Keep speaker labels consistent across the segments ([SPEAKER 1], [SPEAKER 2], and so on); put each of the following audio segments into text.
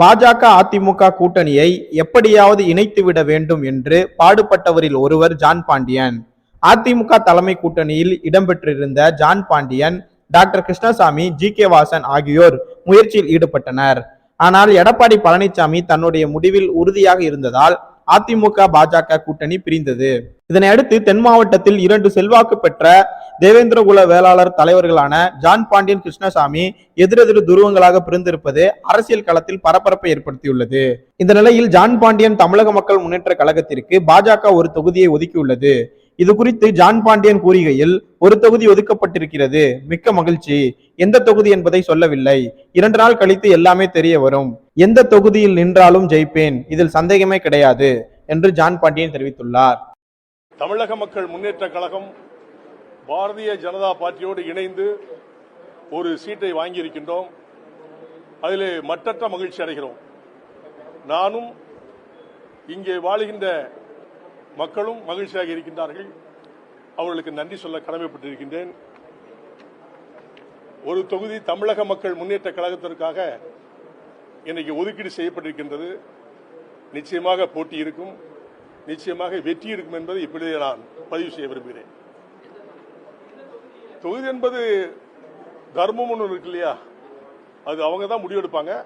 [SPEAKER 1] பாஜக அதிமுக கூட்டணியை எப்படியாவது இணைத்துவிட வேண்டும் என்று பாடுபட்டவரில் ஒருவர் ஜான் பாண்டியன். அதிமுக தலைமை கூட்டணியில் இடம்பெற்றிருந்த John Pandian doctor Krishnasamy G. K. Vasan ஆகியோர் முயற்சியில் ஈடுபட்டனர். ஆனால் எடப்பாடி பழனிசாமி தன்னுடைய முடிவில் உறுதியாக இருந்ததால் அதிமுக பாஜக கூட்டணி பிரிந்தது. இதனையடுத்து தென் மாவட்டத்தில் இரண்டு செல்வாக்கு பெற்ற தேவேந்திரகுல வேளாளர் தலைவர்களான ஜான் பாண்டியன் கிருஷ்ணசாமி எதிரெதிர் துருவங்களாக பிரிந்திருப்பது அரசியல் களத்தில் பரபரப்பை ஏற்படுத்தியுள்ளது. இந்த நிலையில் ஜான் பாண்டியன் தமிழக மக்கள் முன்னேற்ற கழகத்திற்கு பாஜக ஒரு தொகுதியை ஒதுக்கியுள்ளது. இது குறித்து ஜான் பாண்டியன் கூறுகையில் ஒரு தொகுதி ஒதுக்கப்பட்டிருக்கிறது. மிக்க மகிழ்ச்சி. எந்த தொகுதி என்பதை சொல்லவில்லை. இரண்டு நாள் கழித்து எல்லாமே தெரிய வரும். எந்த தொகுதியில் நின்றாலும் ஜெயிப்பேன். இதில் சந்தேகமே கிடையாது என்று ஜான் பாண்டியன் தெரிவித்துள்ளார்.
[SPEAKER 2] தமிழக மக்கள் முன்னேற்ற கழகம் பாரதிய ஜனதா பார்ட்டியோடு இணைந்து ஒரு சீட்டை வாங்கியிருக்கின்றோம். அதில் மற்றற்ற மகிழ்ச்சி அடைகிறோம். நானும் இங்கே வாழுகின்ற மக்களும் மகிழ்ச்சியாக இருக்கின்றார்கள். அவர்களுக்கு நன்றி சொல்ல கடமைப்பட்டிருக்கின்றேன். ஒரு தொகுதி தமிழக மக்கள் முன்னேற்ற கழகத்திற்காக இன்னைக்கு ஒதுக்கீடு செய்யப்பட்டிருக்கின்றது. நிச்சயமாக போட்டி இருக்கும். நிச்சயமாக வெற்றி இருக்கும் என்பதை இப்படியே நான் பதிவு செய்ய விரும்புகிறேன். தொகுதி என்பது தர்மம் ஒன்று இருக்கு இல்லையா? அது அவங்க தான் முடிவெடுப்பாங்க.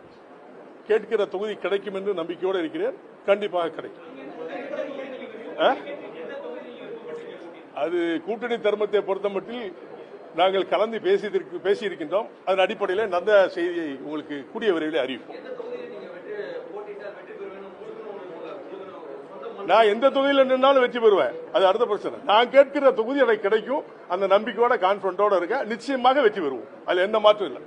[SPEAKER 2] கேட்கிற தொகுதி கிடைக்கும் என்று நம்பிக்கையோடு இருக்கிறேன். கண்டிப்பாக கிடைக்கும். அது கூட்டணி தர்மத்தை பொறுத்த மட்டில் நாங்கள் கலந்து பேசி பேசியிருக்கின்றோம். அதன் அடிப்படையில் நல்ல செய்தியை உங்களுக்கு கூடிய விரைவில் அறிவிப்போம். நான் எந்த தொகுதியில் நின்றாலும் வெற்றி பெறுவேன். அது அடுத்த பிரச்சனை. நான் கேட்கிற தொகுதி எனக்கு கிடைக்கும். அந்த நம்பிக்கையோட கான்பிடண்டோட இருக்க. நிச்சயமாக வெற்றி பெறுவோம். அதுல எந்த மாற்றம் இல்லை.